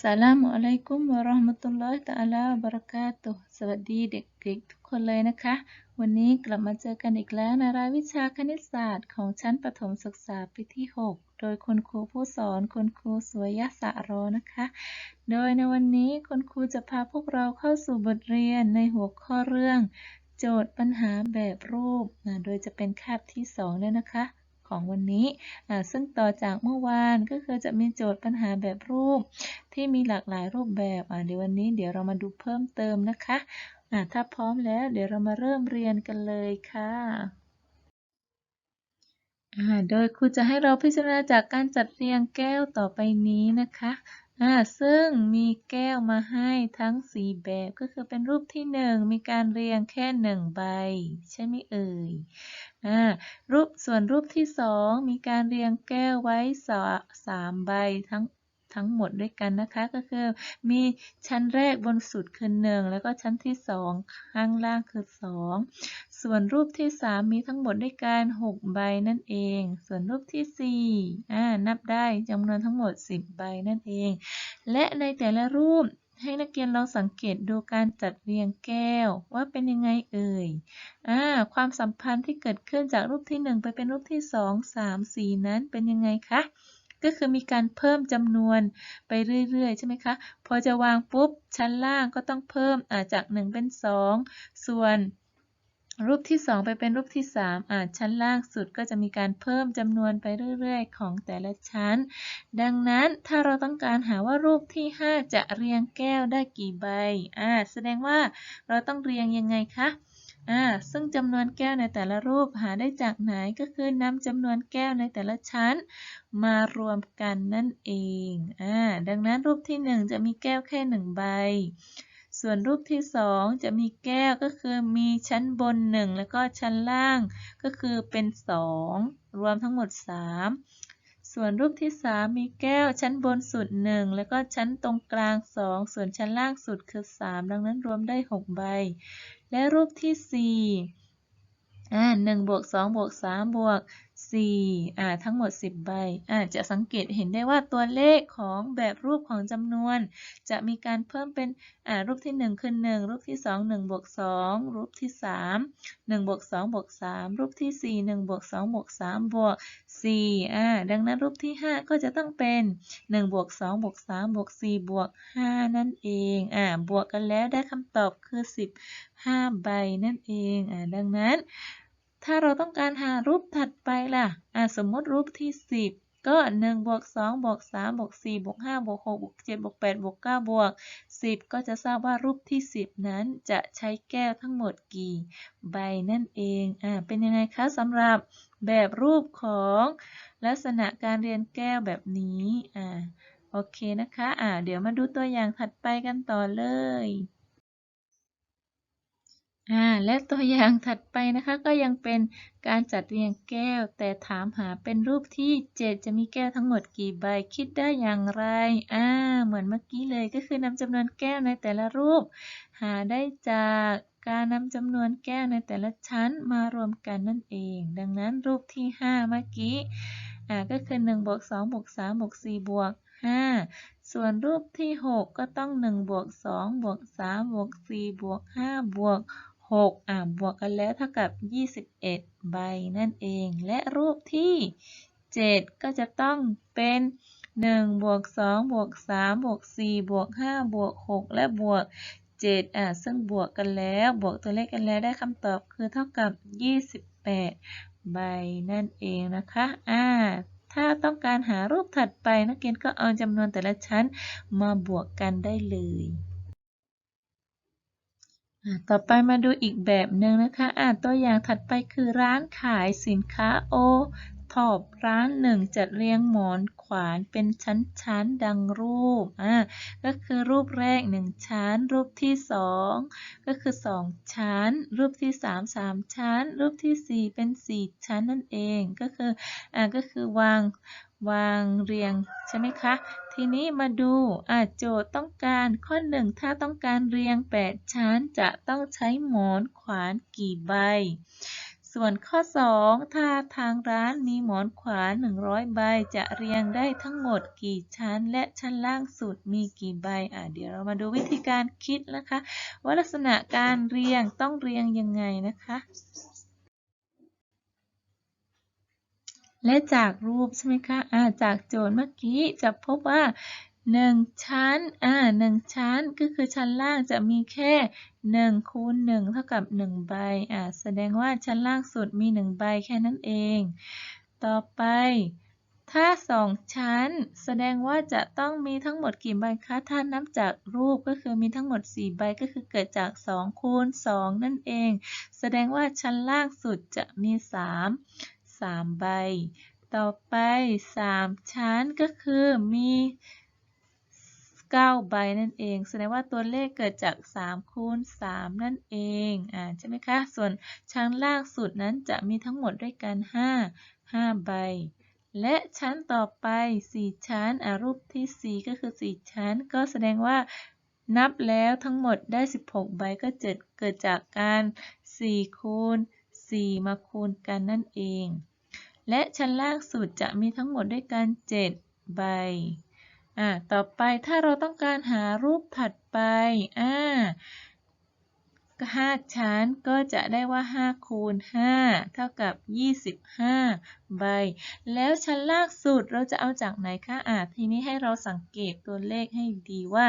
สลามุอะลัยกุมวะราะห์มะตุลลอฮิตะอาลาบะเราะกาตุฮ์สวัสดีเด็กๆทุกคนเลยนะคะ วันนี้กลับมาเจอกันอีกแล้วในรายวิชาคณิตศาสตร์ของชั้นประถมศึกษาปีที่ 6 โดยคุณครูผู้สอนคุณครูสวยยะสะรนะคะ โดยในวันนี้คุณครูจะพาพวกเราเข้าสู่บทเรียนในหัวข้อเรื่อง โจทย์ปัญหาแบบรูปนะโดยจะเป็นคาบที่2ด้วยนะคะ ของวันนี้ ซึ่งต่อจากเมื่อวานก็คือจะมีโจทย์ปัญหาแบบรูป ที่มีหลากหลายรูปแบบเดี๋ยววันนี้เดี๋ยวเรามาดูเพิ่มเติมนะคะอ่าถ้าพร้อมแล้วเดี๋ยวเรามาเริ่มเรียนกันเลยค่ะโดยครูจะให้เราพิจารณาจากการจัดเรียงแก้วต่อไปนี้นะคะซึ่งมีแก้วมาให้ทั้งสีแบบก็คือเป็นรูปที่หนึ่งมีการเรียงแค่หนึ่งใบ ใช่ไหมเอ่ย รูปส่วนรูปที่สองมีการเรียงแก้วไว้สาสามใบทั้งทั้งหมดด้วยกันนะคะก็คือมีชั้นแรกบนสุดคือหนึ่งแล้วก็ชั้นที่สองข้างล่างคือสองส่วนรูปที่สามมีทั้งหมดด้วยกันหกใบนั่นเอง ส่วนรูปที่สี่อ่านับได้จำนวนทั้งหมดสิบใบนั่นเอง และในแต่ละรูป ให้นักเรียนลองสังเกตดูการจัดเรียงแก้วว่าเป็นยังไงเอ่ยอ่าความสัมพันธ์ที่เกิดขึ้นจากรูปที่ 1 ไปเป็นรูปที่ 2 3 4 นั้นเป็นยังไงคะก็คือมีการเพิ่มจำนวนไปเรื่อยๆ ใช่ไหมคะ พอจะวางปุ๊บชั้นล่างก็ต้องเพิ่มอาจาก 1 เป็น 2 ส่วน รูปที่ 2 ไปเป็นรูปที่ 3 อ่าชั้นล่างสุดก็จะมีการเพิ่มจำนวนไปเรื่อยๆ ของแต่ละชั้น ดังนั้นถ้าเราต้องการหาว่ารูปที่ 5 จะเรียงแก้วได้กี่ใบอ่าแสดงว่าเราต้องเรียงยังไงคะอ่าซึ่งจำนวนแก้วในแต่ละรูปหาได้จากไหนก็คือนำจำนวนแก้วในแต่ละชั้น มารวมกันนั่นเองอ่าดังนั้นรูปที่ 1 จะมีแก้วแค่1ใบ ส่วนรูปที่ 2 จะมีแก้วก็คือมีชั้นบน 1 แล้วก็ชั้นล่างก็คือเป็น 2 รวมทั้งหมด 3 ส่วนรูปที่ 3 มีแก้วชั้นบนสุด 1 แล้วก็ชั้นตรงกลาง 2 ส่วนชั้นล่างสุดคือ 3 ดังนั้นรวมได้ 6 ใบ และรูปที่4อ่า1บวก2บวก3บวก 4อ่าทั้งหมด 10 ใบอ่าจะสังเกตเห็นได้ว่าตัวเลขของแบบรูปของจำนวน จะมีการเพิ่มเป็นอ่ารูปที่ 1 คือ 1 รูปที่ 2 1บวก2รูปที่ 3 1บวก2บวก3รูปที่ 4 1บวก2บวก3บวก4อ่าดังนั้นรูปที่ 5 ก็จะต้องเป็น1บวก2บวก3บวก4บวก5นั่นเองอ่าบวกกันแล้วได้คำตอบคือ 15 ใบนั่นเองอ่าดังนั้น ถ้าเราต้องการหารูปถัดไปล่ะอ่าสมมติรูปที่ 10 ก็1บวก2บวก3บวก4บวก5บวก6บวก7บวก8บวก9บวก10 ก็จะทราบว่ารูปที่ 10 นั้นจะใช้แก้วทั้งหมดกี่ใบนั่นเองอ่าเป็นยังไงคะสำหรับแบบรูปของลักษณะการเรียนแก้วแบบนี้อ่าโอเคนะคะอ่าเดี๋ยวมาดูตัวอย่างถัดไปกันต่อเลย อ่าและตัวอย่างถัดไปนะคะก็ยังเป็นการจัดเรียงแก้ว แต่ถามหาเป็นรูปที่ 7 จะมีแก้วทั้งหมดกี่ใบคิดได้อย่างไรอ่าเหมือนเมื่อกี้เลยก็คือนำจำนวนแก้วในแต่ละรูป หาได้จากการนำจำนวนแก้วในแต่ละชั้นมารวมกันนั่นเอง ดังนั้นรูปที่ 5 เมื่อกี้อ่าก็คือ1บวก2บวก3บวก4บวก5ส่วนรูปที่ 6 ก็ต้อง1บวก2บวก3บวก4บวก5บวก 6อ่าบวกกันแล้วเท่ากับ 21 ใบนั่นเอง และรูปที่ 7 ก็จะต้องเป็น1บวก2บวก3บวก4บวก5บวก6และบวก7อ่าซึ่งบวกกันแล้วบวกตัวเลขกันแล้วได้คำตอบคือเท่ากับ 28 ใบนั่นเองนะคะอ่าถ้าต้องการหารูปถัดไปนักเรียนก็เอาจำนวนแต่ละชั้นมาบวกกันได้เลย ต่อไปมาดูอีกแบบหนึ่งนะคะอ่าตัวอย่างถัดไปคือร้านขายสินค้าโอทอปร้านหนึ่งจัดเรียงหมอนขวานเป็นชั้นๆดังรูปอ่าก็คือรูปแรก 1 ชั้น รูปที่ 2 ก็คือ 2 ชั้น รูปที่ 3 3 ชั้น รูปที่ 4 เป็น 4 ชั้นนั่นเองก็คืออ่าก็คือวาง วางเรียงใช่ไหมคะ ทีนี้มาดูอาโจทย์ต้องการข้อ1ถ้าต้องการเรียง 8 ชั้นจะต้องใช้หมอนขวานกี่ใบ ส่วนข้อ 2 ถ้าทางร้านมีหมอนขวาน 100 ใบจะเรียงได้ทั้งหมดกี่ชั้น และชั้นล่างสุดมีกี่ใบอะเดี๋ยวเรามาดูวิธีการคิดนะคะ ว่าลักษณะการเรียงต้องเรียงยังไงนะคะ และจากรูปใช่ไหมคะอ่าจากโจทย์เมื่อกี้จะพบว่า 1 ชั้นอ่า1ชั้นก็คือชั้นล่างจะมีแค่ 1คูณ1เท่ากับ 1 ใบอ่าแสดงว่าชั้นล่างสุดมี 1 ใบแค่นั้นเอง ต่อไป ถ้า 2 ชั้น แสดงว่าจะต้องมีทั้งหมดกี่ใบคะถ้านับจากรูปก็คือมีทั้งหมด 4 ใบก็คือเกิดจาก 2คูณ2นั่นเอง แสดงว่าชั้นล่างสุดจะมี 3 3ใบ ต่อไป3ชั้นก็คือมี9ใบนั่นเอง แสดงว่าตัวเลขเกิดจาก3คูณ3นั่นเอง อ่าใช่ไหมคะ ส่วนชั้นล่างสุดนั้นจะมีทั้งหมดด้วยกัน5 5ใบและชั้นต่อไป 4 ชั้นอ่ารูปที่ 4 ก็คือ 4 ชั้น ก็แสดงว่านับแล้วทั้งหมดได้ 16 ใบก็เกิดเกิดจากการ 4 คูณ 4 มาคูณกันนั่นเอง และชั้นล่างสุดจะมีทั้งหมดด้วยกัน 7 ใบ อ่า ต่อไปถ้าเราต้องการหารูปถัดไป อ่า5ชั้นก็จะได้ว่า 5 คูณ 5 เท่ากับ 25 ใบ แล้วชั้นล่างสุดเราจะเอาจากไหนคะอ่าทีนี้ให้เราสังเกตตัวเลขให้ดีว่า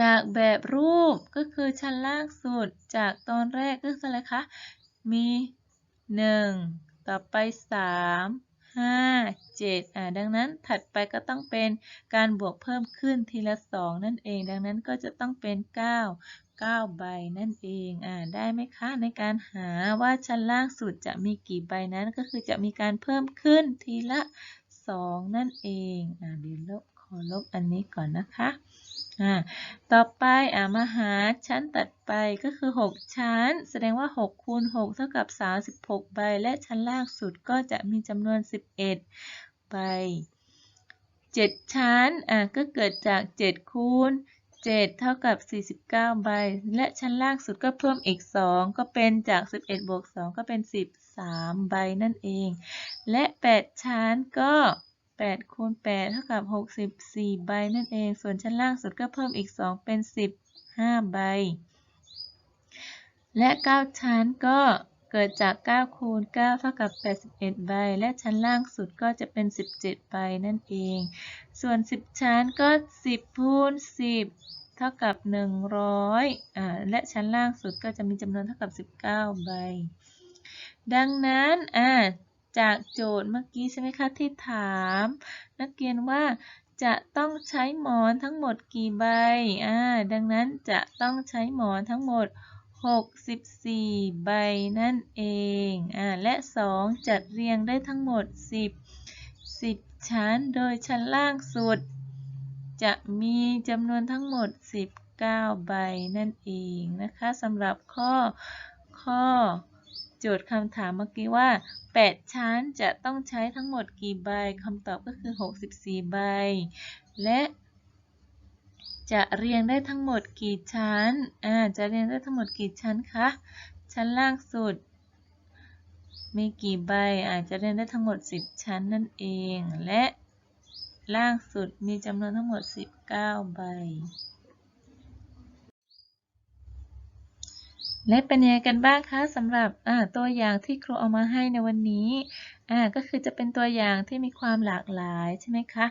จากแบบรูปก็คือชั้นล่างสุด จากตอนแรกก็คืออะไรคะ มี 1 ต่อไป 3 5 7อ่าดังนั้นถัดไปก็ต้องเป็นการบวกเพิ่มขึ้นทีละ 2 นั่นเอง ดังนั้นก็จะต้องเป็น 9 9 ใบนั่นเองอ่าได้ไหมคะในการหาว่าชั้นล่างสุดจะมีกี่ใบนั้นก็คือจะมีการเพิ่มขึ้นทีละ 2 นั่นเองอ่าเดี๋ยวลบขอลบอันนี้ก่อนนะคะ อ่าต่อไปอ่ามาหาชั้นตัดไปก็คือ 6 ชั้น แสดงว่า6คูณ6เท่ากับ 36 ใบ และชั้นล่างสุดก็จะมีจำนวน 11 ใบ 7 ชั้นอ่าก็เกิดจาก 7 คูณ 7 เท่ากับ 49 ใบ และชั้นล่างสุดก็เพิ่มอีก 2 ก็เป็นจาก 11บวก2ก็เป็น 13 ใบนั่นเอง และ 8 ชั้นก็ 8คูณ8เท่ากับ 64 ใบนั่นเอง ส่วนชั้นล่างสุดก็เพิ่มอีก 2 เป็น 15 ใบ และ 9 ชั้นก็เกิดจาก 9 คูณ 9 เท่ากับ 81 ใบ และชั้นล่างสุดก็จะเป็น 17 ใบนั่นเอง ส่วน 10 ชั้นก็ 10 คูณ 10 เท่ากับ 100อ่าและชั้นล่างสุดก็จะมีจำนวนเท่ากับ 19 ใบ ดังนั้นอ่า จากโจทย์เมื่อกี้ใช่ไหมคะที่ถาม นักเรียนว่าจะต้องใช้หมอนทั้งหมดกี่ใบ อ่า ดังนั้นจะต้องใช้หมอนทั้งหมด 64 ใบนั่นเอง อ่า และ 2 จัดเรียงได้ทั้งหมด 10 10 ชั้น โดยชั้นล่างสุด จะมีจำนวนทั้งหมด 19 ใบนั่นเองนะคะสำหรับข้อข้อ โจทย์คำถามเมื่อกี้ว่า 8 ชั้นจะต้องใช้ทั้งหมดกี่ใบคำตอบก็คือ 64 ใบ และจะเรียงได้ทั้งหมดกี่ชั้น อ่า จะเรียงได้ทั้งหมดกี่ชั้นคะ ชั้นล่างสุด มีกี่ใบ อาจจะเรียงได้ทั้งหมด 10 ชั้นนั่นเอง และล่างสุดมีจำนวนทั้งหมด 19 ใบ และเป็นยังไงกันบ้างคะสำหรับตัวอย่างที่ครูเอามาให้ในวันนี้ก็คือจะเป็นตัวอย่างที่มีความหลากหลายใช่ไหมคะ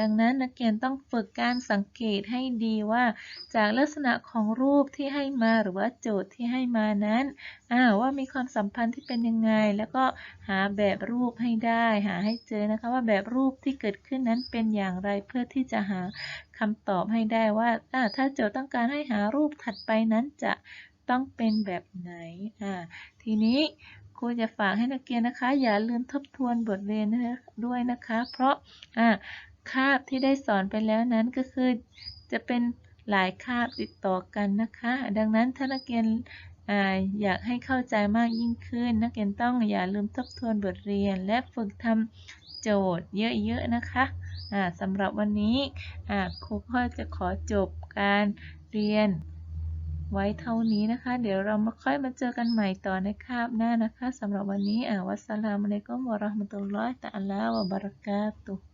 ดังนั้นนักเรียนต้องฝึกการสังเกตให้ดีว่า จากลักษณะของรูปที่ให้มาหรือว่าโจทย์ที่ให้มานั้นว่ามีความสัมพันธ์ที่เป็นยังไง แล้วก็หาแบบรูปให้ได้ หาให้เจอนะคะว่าแบบรูปที่เกิดขึ้นนั้นเป็นอย่างไรเพื่อที่จะหาคำตอบให้ได้ว่าถ้าโจทย์ต้องการให้หารูปถัดไปนั้นจะ ต้องเป็นแบบไหน อ่า ทีนี้ครูจะฝากให้นักเรียนนะคะ อย่าลืมทบทวนบทเรียนด้วยนะคะ เพราะ อ่า คาบที่ได้สอนไปแล้วนั้นก็คือ จะเป็นหลายคาบติดต่อกันนะคะ ดังนั้นถ้านักเรียนออยากให้เข้าใจมากยิ่งขึ้น นักเรียนต้องอย่าลืมทบทวนบทเรียน และฝึกทำโจทย์เยอะๆนะคะสำหรับวันนี้ครูก็จะขอจบการเรียน ไว้เท่านี้นะคะ เดี๋ยวเรามาค่อยมาเจอกันใหม่ต่อในคาบหน้านะคะสำหรับวันนี้อ่าวัสสลามอะลัยกุมวะราะห์มะตุลลอฮิตะอัลาวะบะเราะกาตุฮ์